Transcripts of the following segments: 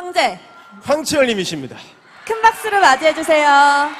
황제. 황치열님이십니다. 큰 박수로 맞이해 주세요.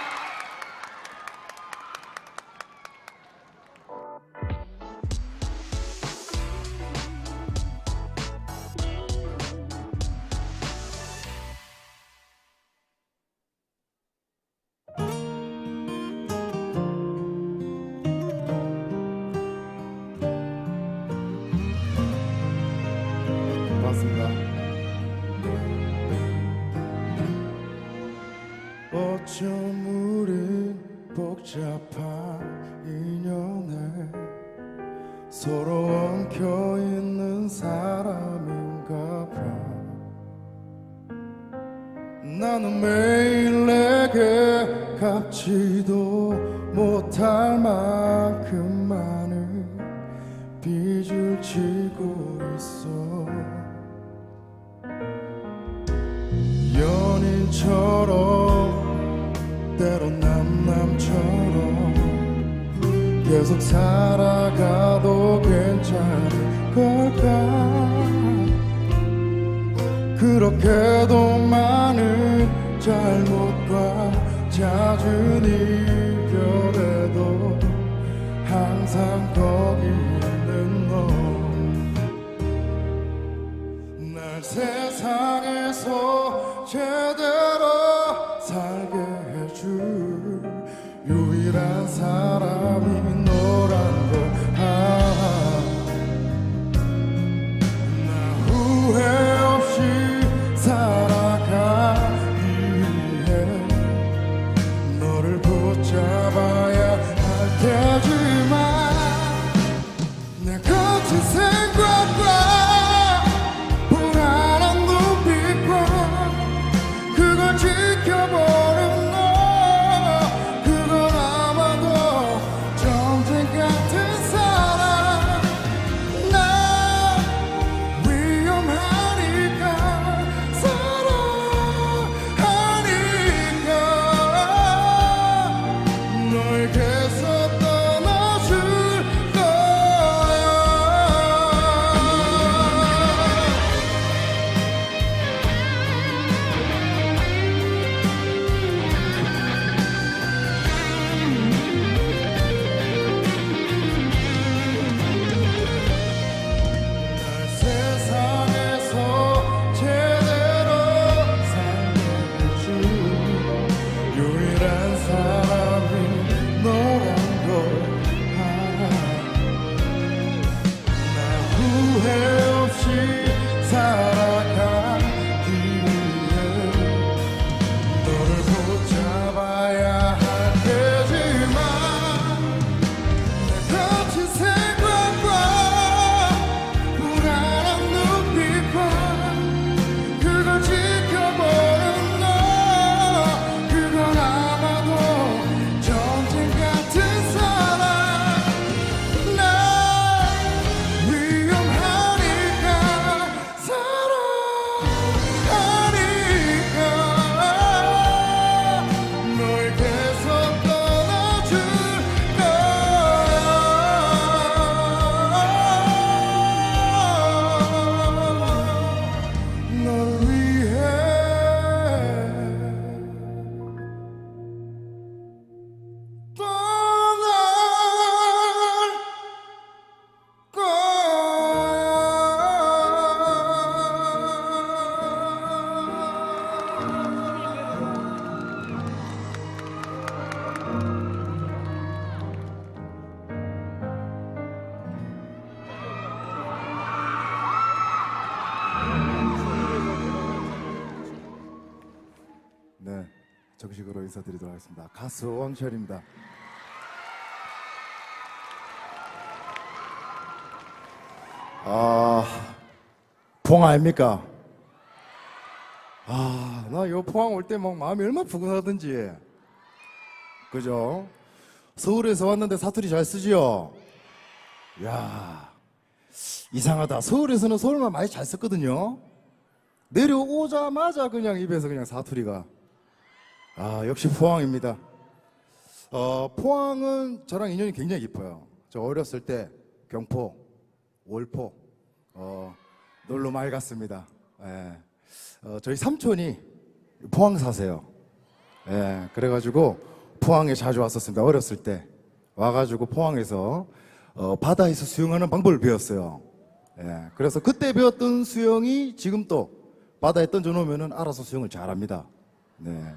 못할 만큼 많은 빚을 지고 있어. 연인처럼 때론 남남처럼 계속 살아가도 괜찮을 걸까 그렇게도 많은 잘못과 이 항상 거기 있는 너. 날 세상에서 제대로 정식으로 인사드리도록 하겠습니다. 가수 왕철입니다. 아, 봉 아닙니까? 아, 나 요 포항 올 때 막 마음이 얼마나 푸근하던지. 그죠? 서울에서 왔는데 사투리 잘 쓰지요? 야 이상하다. 서울에서는 서울말 많이 잘 썼거든요. 내려오자마자 그냥 입에서 그냥 사투리가. 아, 역시 포항입니다. 어, 포항은 저랑 인연이 굉장히 깊어요. 저 어렸을 때 경포, 월포, 어, 놀러 많이 갔습니다. 예. 어, 저희 삼촌이 포항 사세요. 예, 그래가지고 포항에 자주 왔었습니다. 어렸을 때 와가지고 포항에서 어, 바다에서 수영하는 방법을 배웠어요. 예, 그래서 그때 배웠던 수영이 지금 또 바다에 던져놓으면 알아서 수영을 잘합니다. 네.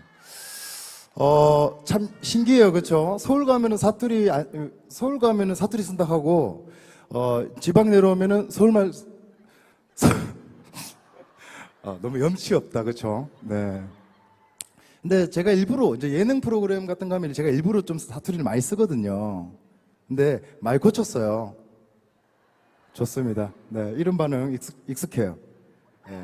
어, 참 신기해요. 그렇죠? 서울 가면은 사투리 아, 서울 가면은 사투리 쓴다 하고 어, 지방 내려오면은 서울말 어, 너무 염치 없다. 그렇죠? 네. 근데 제가 일부러 이제 예능 프로그램 같은 거 하면 제가 일부러 좀 사투리를 많이 쓰거든요. 근데 많이 고쳤어요. 좋습니다. 네, 이런 반응 익숙, 익숙해요. 예.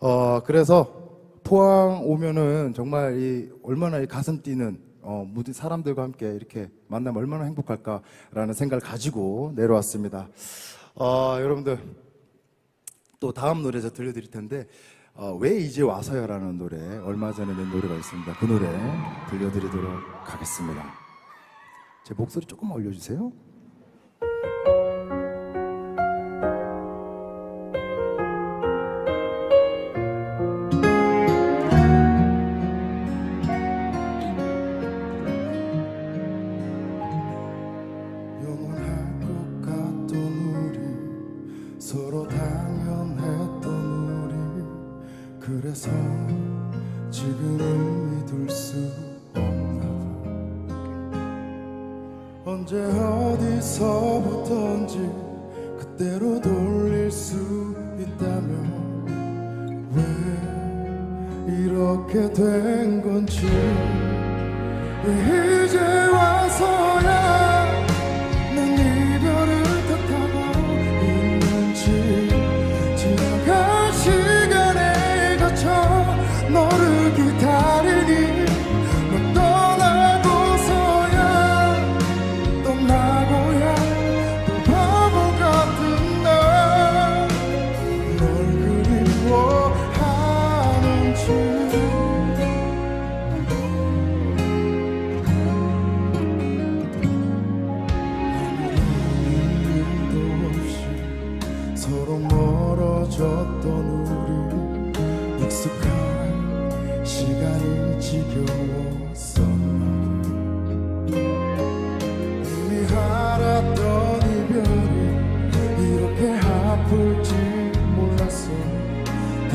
어, 그래서 포항 오면은 정말 이 얼마나 이 가슴 뛰는 어, 무대 사람들과 함께 이렇게 만나면 얼마나 행복할까라는 생각을 가지고 내려왔습니다. 어, 여러분들 또 다음 노래 저 들려드릴 텐데 어, 왜 이제 와서야라는 노래 얼마 전에 낸 노래가 있습니다. 그 노래 들려드리도록 하겠습니다. 제 목소리 조금 올려주세요.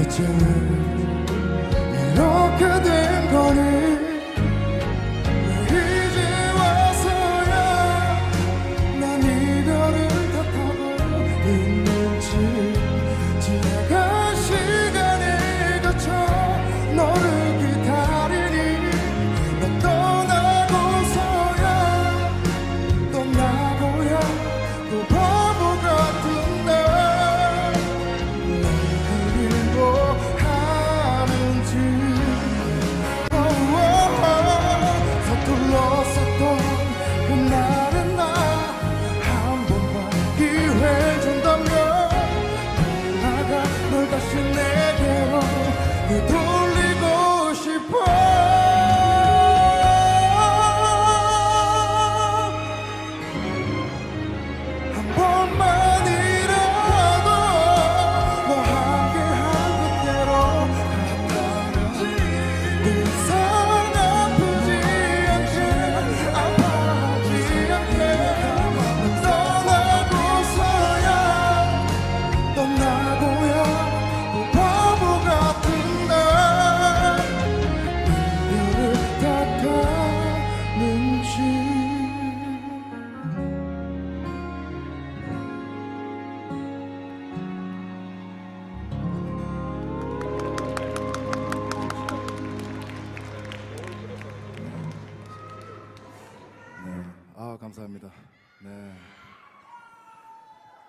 왜 이렇게 된 거니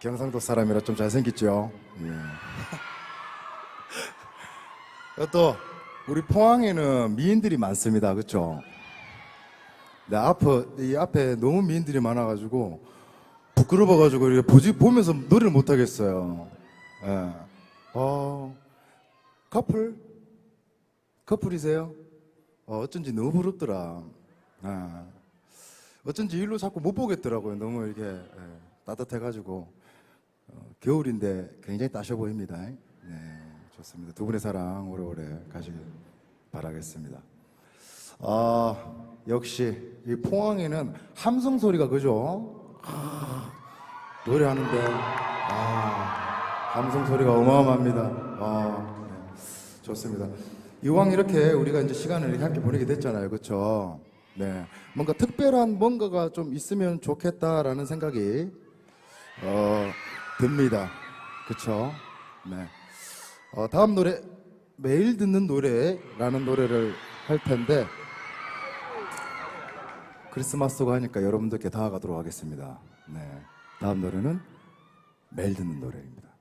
경상도 사람이라 좀 잘생겼죠. 예. 또 우리 포항에는 미인들이 많습니다. 그렇죠? 네, 앞에 이 앞에 너무 미인들이 많아가지고 부끄러워가지고 이렇게 보지 보면서 노래를 못 하겠어요. 예. 어, 커플 커플이세요? 어, 어쩐지 너무 부럽더라. 아. 어쩐지 일로 자꾸 못 보겠더라고요. 너무 이렇게 예, 따뜻해가지고 어, 겨울인데 굉장히 따셔 보입니다. 네, 좋습니다. 두 분의 사랑 오래오래 가시길 바라겠습니다. 아, 역시 이 포항에는 함성 소리가 그죠? 아, 노래하는데 아, 함성 소리가 어마어마합니다. 아, 네. 좋습니다. 이왕 이렇게 우리가 이제 시간을 이렇게 함께 보내게 됐잖아요. 그렇죠? 네. 뭔가 특별한 뭔가가 좀 있으면 좋겠다라는 생각이 어, 듭니다. 그쵸? 네. 어, 다음 노래, 매일 듣는 노래라는 노래를 할 텐데, 크리스마스가 하니까 여러분들께 다가가도록 하겠습니다. 네. 다음 노래는 매일 듣는 노래입니다.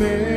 매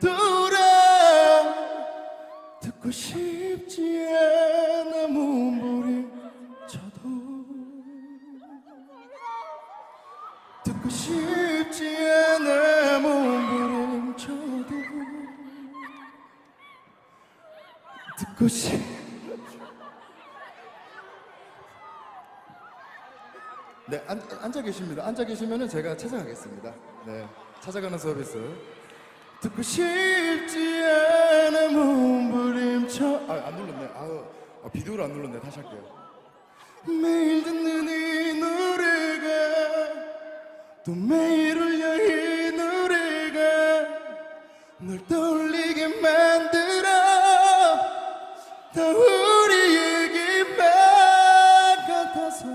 노래 듣고 싶지 않아 몸부림 쳐도 듣고 싶지 않아 몸부림 쳐도 듣고 싶 네, 앉, 아 계십니다. 앉아 계시면 제가 찾아가겠습니다. 네, 찾아가는 서비스. 듣고 싶지 않아 몸부림쳐. 아, 안 눌렀네. 아우, 아, 비디오를 안 눌렀네. 다시 할게요. 매일 듣는 이 노래가 또 매일 울려 이 노래가 널 떠올리게 만들어 다 우리 얘기만 같아서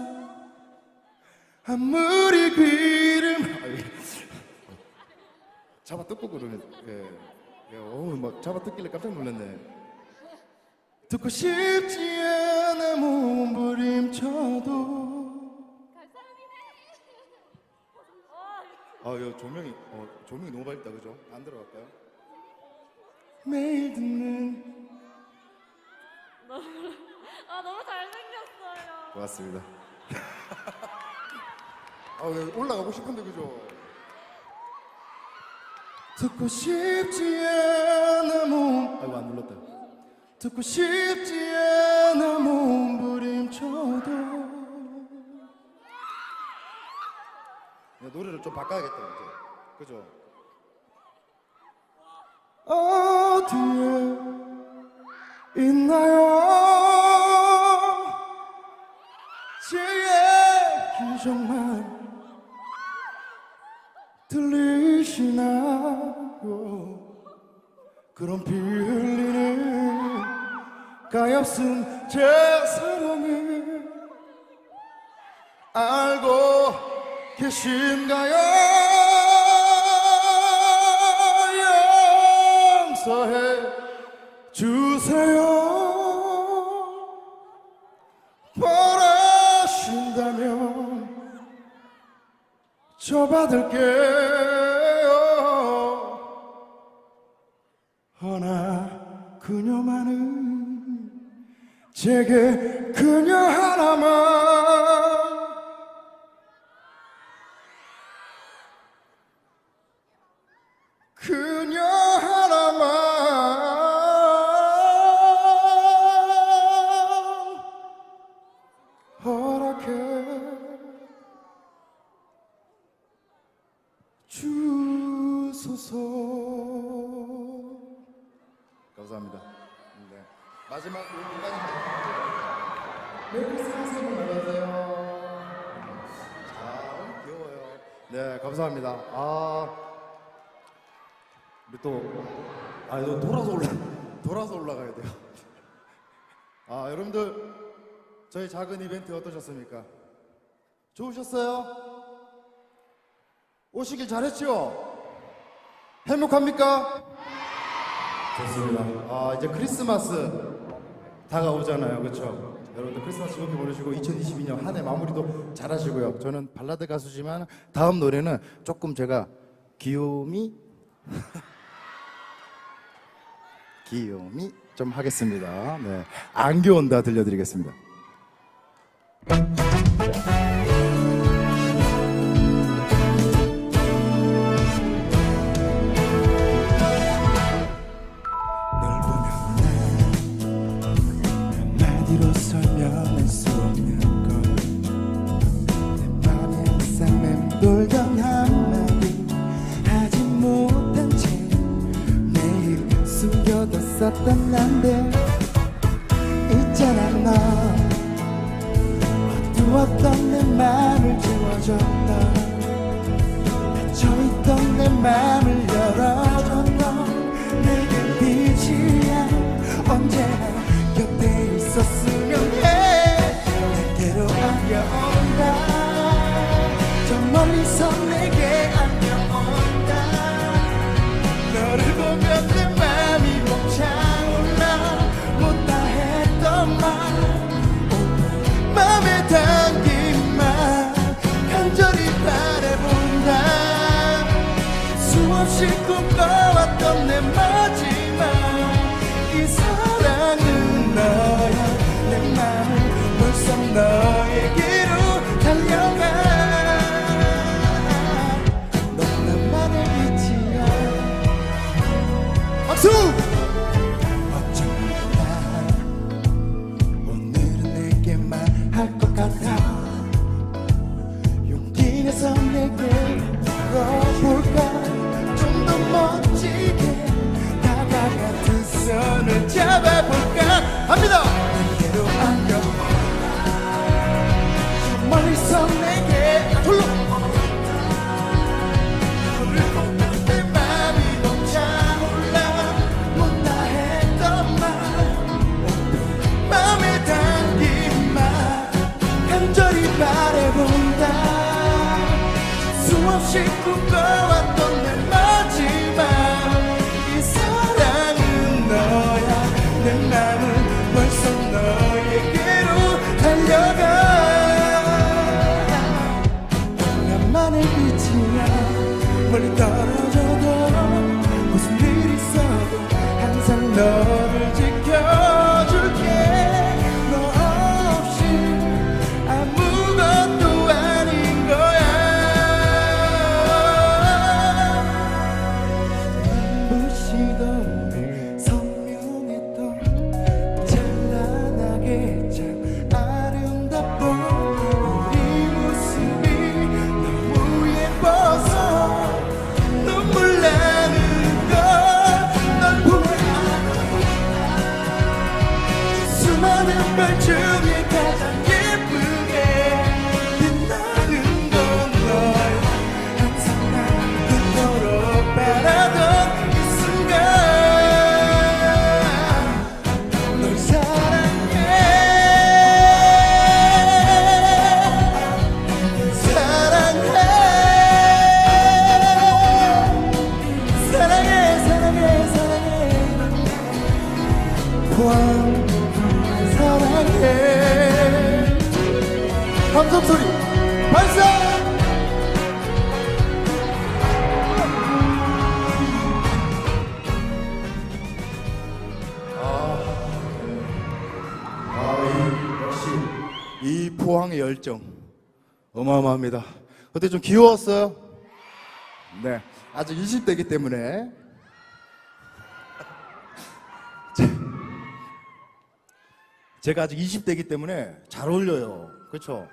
아무리 귀를 잡아 뜯고 그러네. 예. 예, 어우, 막 잡아 뜯길래 깜짝 놀랐네. 듣고 싶지 않아 몸부림쳐도. 아, 여 조명이, 어, 조명이 너무 밝다, 그죠? 안 들어갈까요? 매일 듣는. 아 너무 잘생겼어요. 고맙습니다. 아, 왜 올라가고 싶은데, 그죠? 듣고 싶지 않아 몸 아이고 안 눌렀다. 듣고 싶지 않아 몸부림쳐도. 야, 노래를 좀 바꿔야겠다 이제. 그죠? 어디에 있나요? 제 얘기 정말 그런 피 흘리는 가엾은 제 사랑을 알고 계신가요? 용서해 주세요. 바라신다면 저 받을게 제게 그녀 하나만 작은 이벤트 어떠셨습니까? 좋으셨어요? 오시길 잘했죠? 행복합니까? 좋습니다. 아, 이제 크리스마스 다가오잖아요. 그렇죠? 여러분들 크리스마스 즐겁게 보내시고 2022년 한 해 마무리도 잘 하시고요. 저는 발라드 가수지만 다음 노래는 조금 제가 귀요미 귀요미 좀 하겠습니다. 네. 안 귀여운다 들려드리겠습니다. 널 어두웠던 내 맘을 지워줬다. 닫혀있던 내 맘을 열어줘 너 내게 빛이야. 언제나 곁에 있었으면 해. 내게로 안겨온다 없이 꿈꿔왔던 내 마지막 이 사랑은 너야 내 마음 벌써 너 그때 좀 귀여웠어요? 네, 아직 20대이기 때문에 제가 아직 20대이기 때문에 잘 어울려요. 그렇죠?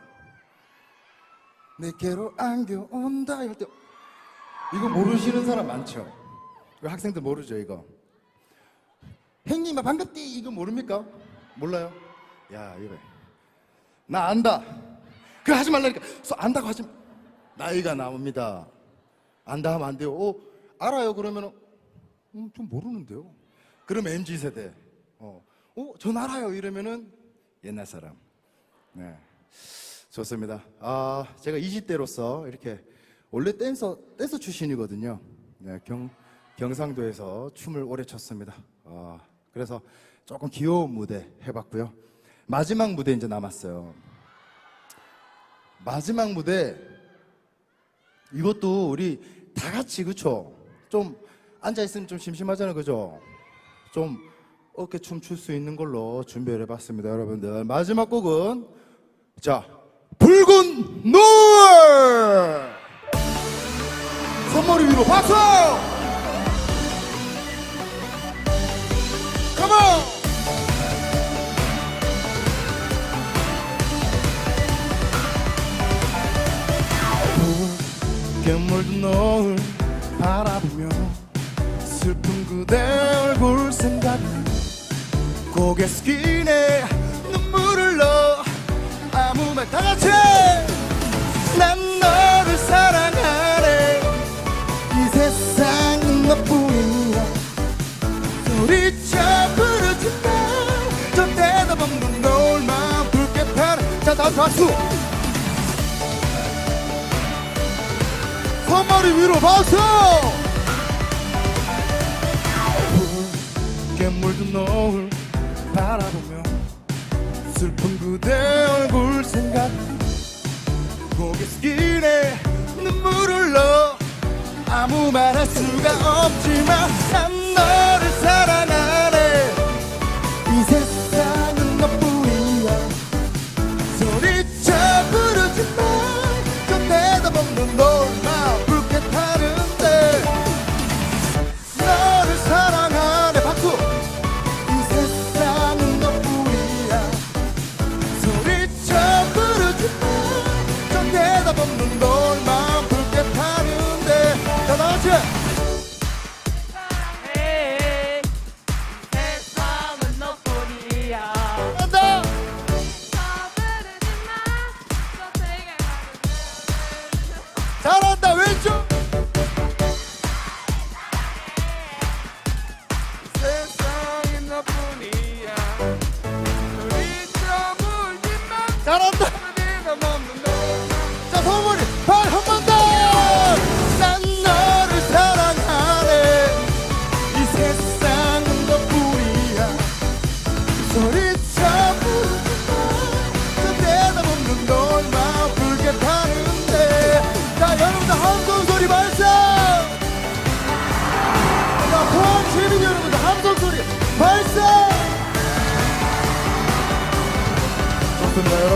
내게로 안겨온다 이럴 때 이거 모르시는 사람 많죠? 학생들 모르죠 이거 행님아 반갑디 이거 모릅니까? 몰라요? 야 이거 나 안다 그거 하지 말라니까 써, 안다고 하지 마. 나이가 나옵니다. 안다 하면 안 돼요. 어, 알아요? 그러면은 음, 좀 모르는데요. 그럼 MZ세대. 어, 어, 전 알아요. 이러면은 옛날 사람. 네. 좋습니다. 아 제가 20대로서 이렇게 원래 댄서 댄서 출신이거든요. 네, 경, 경상도에서 춤을 오래 췄습니다. 아, 그래서 조금 귀여운 무대 해봤고요. 마지막 무대 이제 남았어요. 마지막 무대 이것도 우리 다 같이 그쵸? 좀 앉아 있으면 좀 심심하잖아요, 그죠? 좀 어깨 춤 출 수 있는 걸로 준비를 해봤습니다, 여러분들. 마지막 곡은 자 붉은 노을 손머리 위로 박수! 컴온! 붉게 물든 노을 바라보며 슬픈 그대 얼굴 생각해 고개 숙이네 눈물을 넣어 아무 말 다 같이 난 너를 사랑하네. 이 세상은 너뿐이야. 소리쳐 부르지만 저 대답 없는 노을만 붉게 타는 자 다음 박수 손머리 위로 박수! 붉게 물든 노을 바라보며 슬픈 그대 얼굴 생각. 고개 숙이네 눈물을 넣어. 아무 말 할 수가 없지만 난 너를 사랑하네. 이 세상은 너뿐이야. 소리쳐 부르지만 저 대답 없는 너 만붉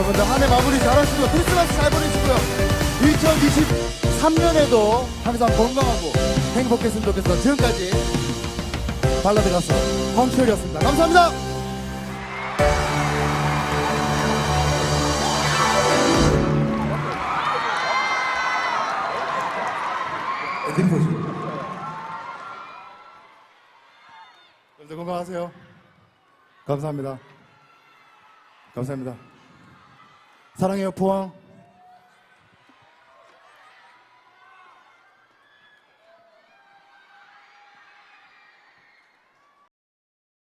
여러분들 한 해 마무리 잘하시고요 크리스마스 잘 보내시고요. 2023년에도 항상 건강하고 행복했으면 좋겠어 지금까지 발라드 가수 황철이었습니다. 감사합니다! 포즈. 여러분들 건강하세요. 감사합니다. 감사합니다 사랑해요 포항